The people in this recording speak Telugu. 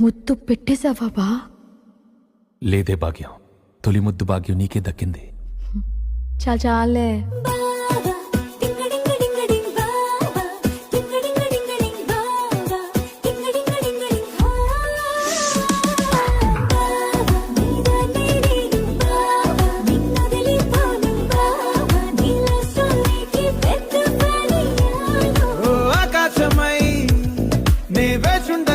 ముద్దు పెట్టేశావా లేదే భాగ్యం. తొలి ముద్దు భాగ్యం నీకే దక్కింది. చాలా చాలే ఆకాశమై నీ వేచుండ